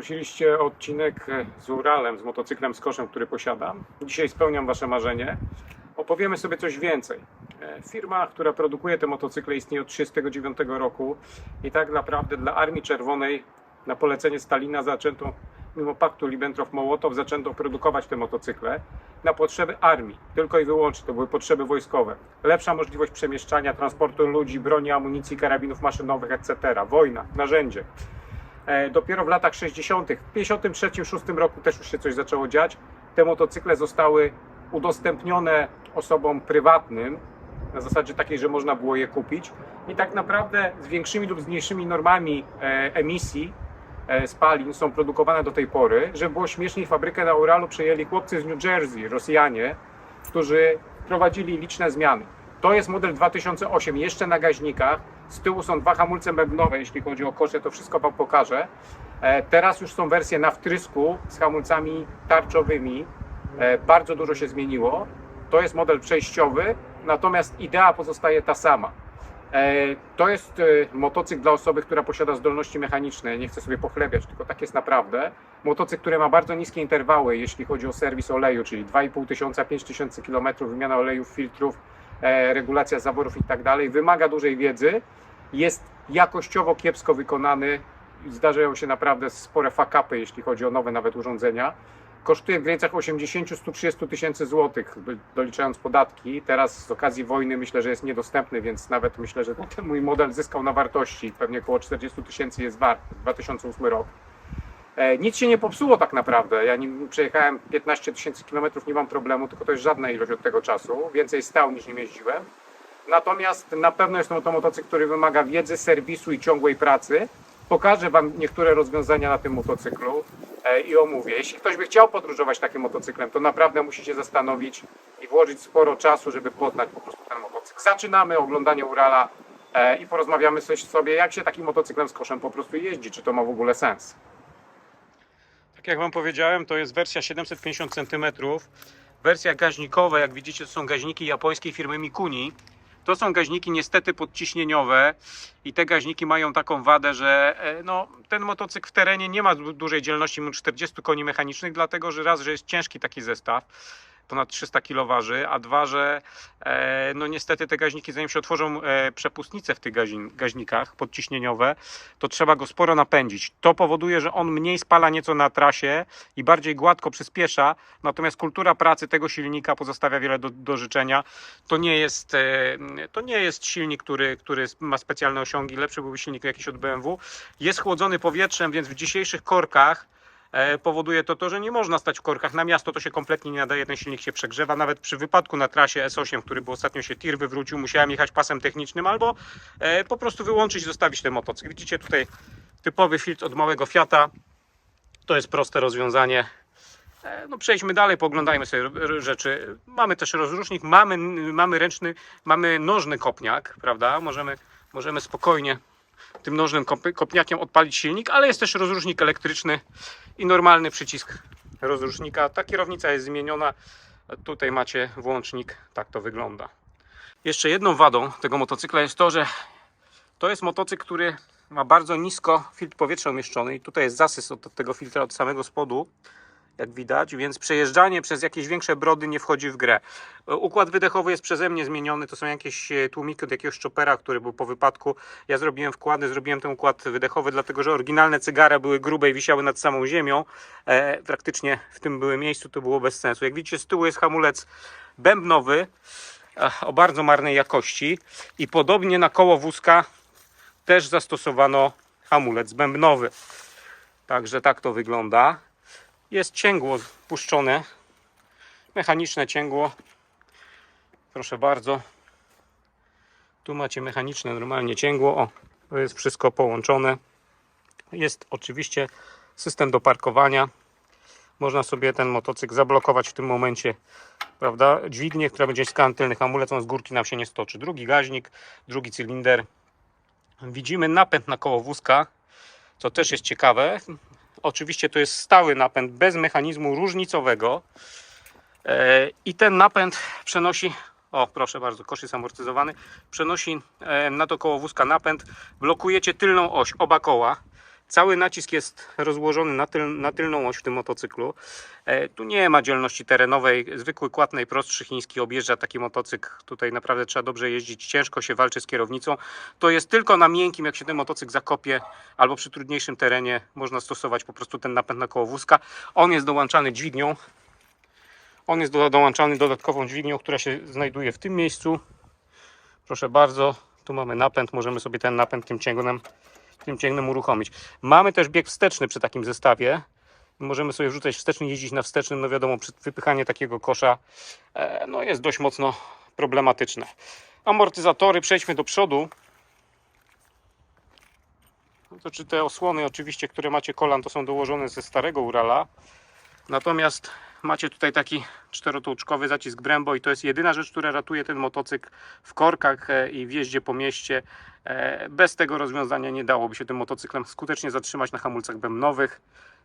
Prosiliście o odcinek e, z Uralem, z motocyklem z koszem, który posiadam. Dzisiaj spełniam Wasze marzenie. Opowiemy sobie coś więcej. E, Firma, która produkuje te motocykle istnieje od 1939 roku i tak naprawdę dla Armii Czerwonej na polecenie Stalina zaczęto, mimo paktu Ribbentrop-Mołotow, zaczęto produkować te motocykle na potrzeby armii, tylko i wyłącznie, to były potrzeby wojskowe. Lepsza możliwość przemieszczania, transportu ludzi, broni, amunicji, karabinów maszynowych, etc. Wojna, narzędzie. E, Dopiero w latach 60., w 53-6 roku też już się coś zaczęło dziać. Te motocykle zostały udostępnione osobom prywatnym na zasadzie takiej, że można było je kupić i tak naprawdę z większymi lub z mniejszymi normami e, emisji e, spalin są produkowane do tej pory. Żeby było śmieszniej, fabrykę na Uralu przejęli chłopcy z New Jersey, Rosjanie, którzy prowadzili liczne zmiany. To jest model 2008, jeszcze na gaźnikach. Z tyłu są dwa hamulce bębnowe, jeśli chodzi o kosze, to wszystko Wam pokażę. E, Teraz już są wersje na wtrysku z hamulcami tarczowymi. E, Bardzo dużo się zmieniło. To jest model przejściowy, natomiast idea pozostaje ta sama. E, To jest motocykl dla osoby, która posiada zdolności mechaniczne. Nie chcę sobie pochlebiać, tylko tak jest naprawdę. Motocykl, który ma bardzo niskie interwały, jeśli chodzi o serwis oleju, czyli 2,5 tysiąca, 5 tysięcy kilometrów, wymiana olejów, filtrów, regulacja zaworów i tak dalej. Wymaga dużej wiedzy. Jest jakościowo kiepsko wykonany. Zdarzają się naprawdę spore fakapy, jeśli chodzi o nowe nawet urządzenia. Kosztuje w granicach 80-130 tysięcy złotych, doliczając podatki. Teraz z okazji wojny myślę, że jest niedostępny, więc nawet myślę, że ten mój model zyskał na wartości. Pewnie około 40 tysięcy jest wart. 2008 rok. E, Nic się nie popsuło tak naprawdę. Ja nim przejechałem 15 tysięcy kilometrów, nie mam problemu, tylko to jest żadna ilość od tego czasu. Więcej stał niż nim jeździłem. Natomiast na pewno jest to motocykl, który wymaga wiedzy, serwisu i ciągłej pracy. Pokażę Wam niektóre rozwiązania na tym motocyklu e, i omówię. Jeśli ktoś by chciał podróżować takim motocyklem, to naprawdę musi się zastanowić i włożyć sporo czasu, żeby poznać po prostu ten motocykl. Zaczynamy oglądanie Urala e, i porozmawiamy sobie, jak się takim motocyklem z koszem po prostu jeździ, czy to ma w ogóle sens. Tak jak Wam powiedziałem, to jest wersja 750 cm. Wersja gaźnikowa, jak widzicie, to są gaźniki japońskiej firmy Mikuni. To są gaźniki niestety podciśnieniowe i te gaźniki mają taką wadę, że e, no, ten motocykl w terenie nie ma du- dużej dzielności mimo 40 koni mechanicznych, dlatego że raz, że jest ciężki taki zestaw, ponad 300 kg waży, a dwa, że e, no niestety te gaźniki, zanim się otworzą e, przepustnice w tych gaźnikach podciśnieniowe, to trzeba go sporo napędzić. To powoduje, że on mniej spala nieco na trasie i bardziej gładko przyspiesza, natomiast kultura pracy tego silnika pozostawia wiele do, do życzenia. To nie jest, e, to nie jest silnik, który, który ma specjalne osiągi, lepszy byłby silnik jakiś od BMW. Jest chłodzony powietrzem, więc w dzisiejszych korkach powoduje to to, że nie można stać w korkach. Na miasto to się kompletnie nie nadaje, ten silnik się przegrzewa. Nawet przy wypadku na trasie S8, który był ostatnio się tir wywrócił, musiałem jechać pasem technicznym albo e, po prostu wyłączyć zostawić ten motocykl. Widzicie tutaj typowy filtr od małego Fiata. To jest proste rozwiązanie. E, No przejdźmy dalej, poglądajmy sobie rzeczy. Mamy też rozrusznik, mamy, mamy ręczny, mamy nożny kopniak, prawda? Możemy, możemy spokojnie tym nożnym kop- kopniakiem odpalić silnik, ale jest też rozrusznik elektryczny i normalny przycisk rozrusznika. Ta kierownica jest zmieniona. Tutaj macie włącznik, tak to wygląda. Jeszcze jedną wadą tego motocykla jest to, że to jest motocykl, który ma bardzo nisko filtr powietrza umieszczony i tutaj jest zasys od tego filtra od samego spodu jak widać, więc przejeżdżanie przez jakieś większe brody nie wchodzi w grę. E, Układ wydechowy jest przeze mnie zmieniony, to są jakieś e, tłumiki od jakiegoś chopera, który był po wypadku. Ja zrobiłem wkłady, zrobiłem ten układ wydechowy, dlatego że oryginalne cygara były grube i wisiały nad samą ziemią. E, praktycznie w tym były miejscu, to było bez sensu. Jak widzicie z tyłu jest hamulec bębnowy o bardzo marnej jakości i podobnie na koło wózka też zastosowano hamulec bębnowy. Także tak to wygląda. Jest cięgło puszczone. Mechaniczne cięgło. Proszę bardzo. Tu macie mechaniczne normalnie cięgło. O, to jest wszystko połączone. Jest oczywiście system do parkowania. Można sobie ten motocykl zablokować w tym momencie, prawda? Dźwignię, która będzie ściskała tylny hamulec, on z górki nam się nie stoczy. Drugi gaźnik, drugi cylinder. Widzimy napęd na koło wózka, co też jest ciekawe. Oczywiście to jest stały napęd bez mechanizmu różnicowego. E, I ten napęd przenosi, o proszę bardzo, kosz jest amortyzowany, przenosi e, na to koło wózka napęd. Blokujecie tylną oś, oba koła. Cały nacisk jest rozłożony na, tyl, na tylną oś w tym motocyklu. E, tu nie ma dzielności terenowej. Zwykły kład najprostszy chiński objeżdża taki motocykl. Tutaj naprawdę trzeba dobrze jeździć. Ciężko się walczy z kierownicą. To jest tylko na miękkim, jak się ten motocykl zakopie, albo przy trudniejszym terenie można stosować po prostu ten napęd na koło wózka. On jest dołączany dźwignią. On jest do, dołączany dodatkową dźwignią, która się znajduje w tym miejscu. Proszę bardzo, tu mamy napęd. Możemy sobie ten napęd tym ciągnem tym cięgnem uruchomić. Mamy też bieg wsteczny przy takim zestawie. Możemy sobie wrzucać wsteczny, jeździć na wstecznym. No wiadomo, wypychanie takiego kosza e, no jest dość mocno problematyczne. Amortyzatory, przejdźmy do przodu. No to czy te osłony oczywiście, które macie kolan, to są dołożone ze starego Urala. Natomiast macie tutaj taki czterotłuczkowy zacisk Brembo i to jest jedyna rzecz, która ratuje ten motocykl w korkach e, i w jeździe po mieście. E, Bez tego rozwiązania nie dałoby się tym motocyklem skutecznie zatrzymać na hamulcach bębnowych.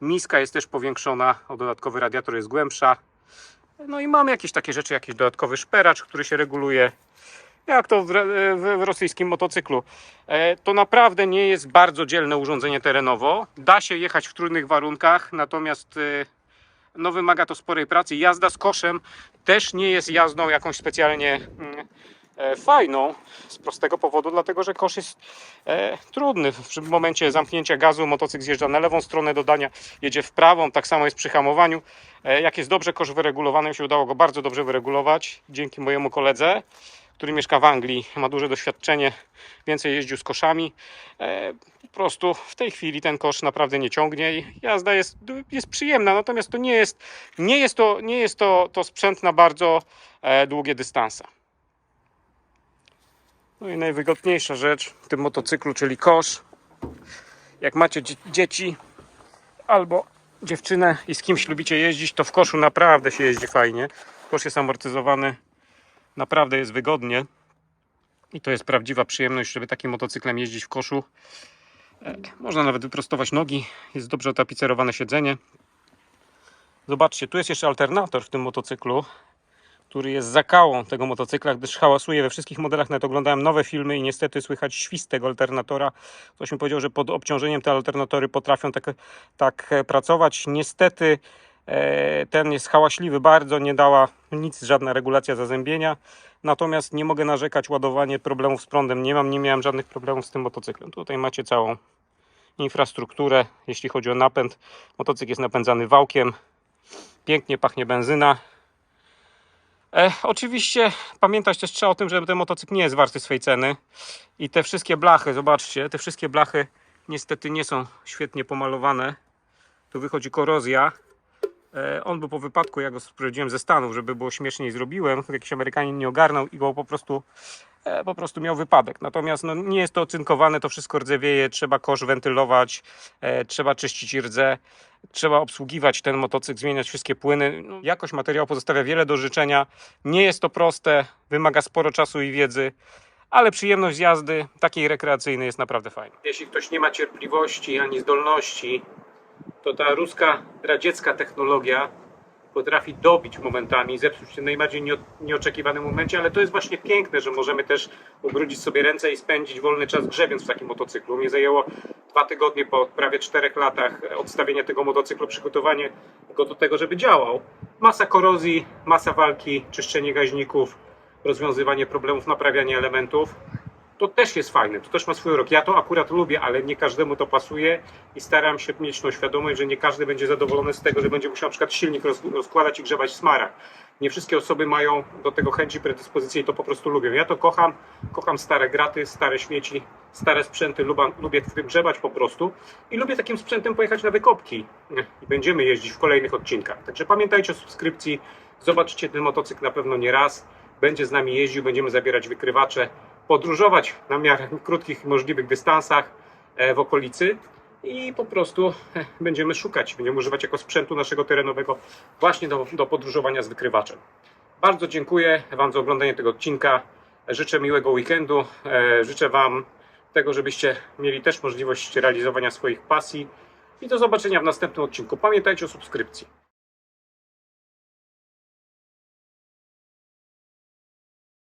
Miska jest też powiększona, o dodatkowy radiator jest głębsza. No i mamy jakieś takie rzeczy, jakiś dodatkowy szperacz, który się reguluje. Jak to w, re- w, w rosyjskim motocyklu. E, To naprawdę nie jest bardzo dzielne urządzenie terenowo. Da się jechać w trudnych warunkach, natomiast e, no wymaga to sporej pracy. Jazda z koszem też nie jest jazdą jakąś specjalnie mm, e, fajną z prostego powodu, dlatego że kosz jest e, trudny. W momencie zamknięcia gazu motocykl zjeżdża na lewą stronę dodania, jedzie w prawą, tak samo jest przy hamowaniu. E, jak jest dobrze kosz wyregulowany, mi się udało go bardzo dobrze wyregulować dzięki mojemu koledze, który mieszka w Anglii, ma duże doświadczenie, więcej jeździł z koszami. E, po prostu w tej chwili ten kosz naprawdę nie ciągnie i jazda jest, jest przyjemna, natomiast to nie jest, nie jest, to, nie jest to, to sprzęt na bardzo e, długie dystanse. No i najwygodniejsza rzecz w tym motocyklu, czyli kosz. Jak macie dzie- dzieci albo dziewczynę i z kimś lubicie jeździć, to w koszu naprawdę się jeździ fajnie. Kosz jest amortyzowany, naprawdę jest wygodnie. I to jest prawdziwa przyjemność, żeby takim motocyklem jeździć w koszu. E, Można nawet wyprostować nogi, jest dobrze otapicerowane siedzenie. Zobaczcie, tu jest jeszcze alternator w tym motocyklu, który jest zakałą tego motocykla, gdyż hałasuje we wszystkich modelach. Nawet oglądałem nowe filmy i niestety słychać świst tego alternatora. Ktoś mi powiedział, że pod obciążeniem te alternatory potrafią tak, tak e, pracować. Niestety ten jest hałaśliwy bardzo, nie dała nic, żadna regulacja zazębienia. Natomiast nie mogę narzekać, ładowanie problemów z prądem nie mam, nie miałem żadnych problemów z tym motocyklem. Tutaj macie całą infrastrukturę, jeśli chodzi o napęd. Motocykl jest napędzany wałkiem, pięknie pachnie benzyna. E, oczywiście pamiętać też trzeba o tym, że ten motocykl nie jest warty swej ceny i te wszystkie blachy, zobaczcie, te wszystkie blachy niestety nie są świetnie pomalowane. Tu wychodzi korozja. E, on był po wypadku, ja go sprowadziłem ze Stanów, żeby było śmieszniej zrobiłem. Jakiś Amerykanin nie ogarnął i go po prostu, e, po prostu miał wypadek. Natomiast no, nie jest to ocynkowane, to wszystko rdzewieje, trzeba kosz wentylować, e, trzeba czyścić rdze, trzeba obsługiwać ten motocykl, zmieniać wszystkie płyny. No, jakość materiału pozostawia wiele do życzenia. Nie jest to proste, wymaga sporo czasu i wiedzy. Ale przyjemność z jazdy takiej rekreacyjnej jest naprawdę fajna. Jeśli ktoś nie ma cierpliwości ani zdolności, to ta ruska, radziecka technologia potrafi dobić momentami, zepsuć się w najbardziej nieo- nieoczekiwanym momencie, ale to jest właśnie piękne, że możemy też ubrudzić sobie ręce i spędzić wolny czas grzebiąc w takim motocyklu. Mnie zajęło dwa tygodnie po prawie czterech latach odstawienia tego motocyklu, przygotowanie go do tego, żeby działał. Masa korozji, masa walki, czyszczenie gaźników, rozwiązywanie problemów, naprawianie elementów to też jest fajne, to też ma swój rok. Ja to akurat lubię, ale nie każdemu to pasuje i staram się mieć tą świadomość, że nie każdy będzie zadowolony z tego, że będzie musiał na przykład silnik roz, rozkładać i grzebać w smarach. Nie wszystkie osoby mają do tego chęci, predyspozycje i to po prostu lubią. Ja to kocham, kocham stare graty, stare śmieci, stare sprzęty, lubię, lubię w tym grzebać po prostu i lubię takim sprzętem pojechać na wykopki i będziemy jeździć w kolejnych odcinkach. Także pamiętajcie o subskrypcji, zobaczcie ten motocykl na pewno nie raz, będzie z nami jeździł, będziemy zabierać wykrywacze, podróżować na miarę krótkich możliwych dystansach e, w okolicy i po prostu e, będziemy szukać, będziemy używać jako sprzętu naszego terenowego właśnie do, do podróżowania z wykrywaczem. Bardzo dziękuję Wam za oglądanie tego odcinka. Życzę miłego weekendu. E, Życzę Wam tego, żebyście mieli też możliwość realizowania swoich pasji. I do zobaczenia w następnym odcinku. Pamiętajcie o subskrypcji.